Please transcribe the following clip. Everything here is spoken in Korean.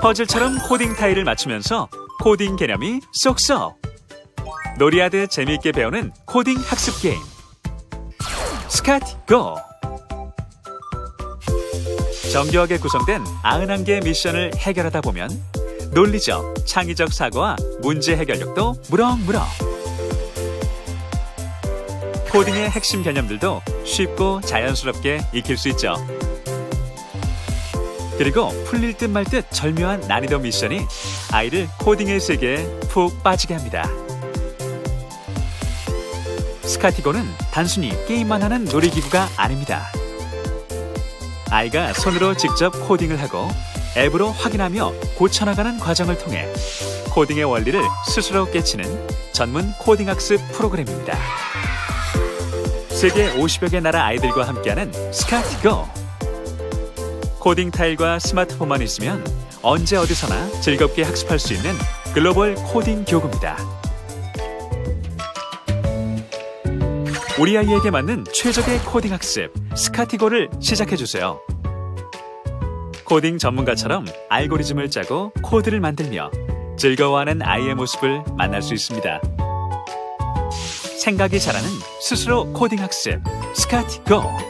퍼즐처럼 코딩 타일을 맞추면서 코딩 개념이 쏙쏙. 놀이하듯 재미있게 배우는 코딩 학습 게임. 스카트 고! 정교하게 구성된 91개의 미션을 해결하다 보면 논리적, 창의적 사고와 문제 해결력도 무럭무럭. 코딩의 핵심 개념들도 쉽고 자연스럽게 익힐 수 있죠. 그리고 풀릴 듯 말 듯 절묘한 난이도 미션이 아이를 코딩의 세계에 푹 빠지게 합니다. 스카티고는 단순히 게임만 하는 놀이기구가 아닙니다. 아이가 손으로 직접 코딩을 하고 앱으로 확인하며 고쳐나가는 과정을 통해 코딩의 원리를 스스로 깨치는 전문 코딩 학습 프로그램입니다. 세계 50여 개 나라 아이들과 함께하는 스카티고. 코딩 타일과 스마트폰만 있으면 언제 어디서나 즐겁게 학습할 수 있는 글로벌 코딩 교구입니다. 우리 아이에게 맞는 최적의 코딩 학습 스카티고를 시작해 주세요. 코딩 전문가처럼 알고리즘을 짜고 코드를 만들며 즐거워하는 아이의 모습을 만날 수 있습니다. 생각이 자라는 스스로 코딩 학습 스카티고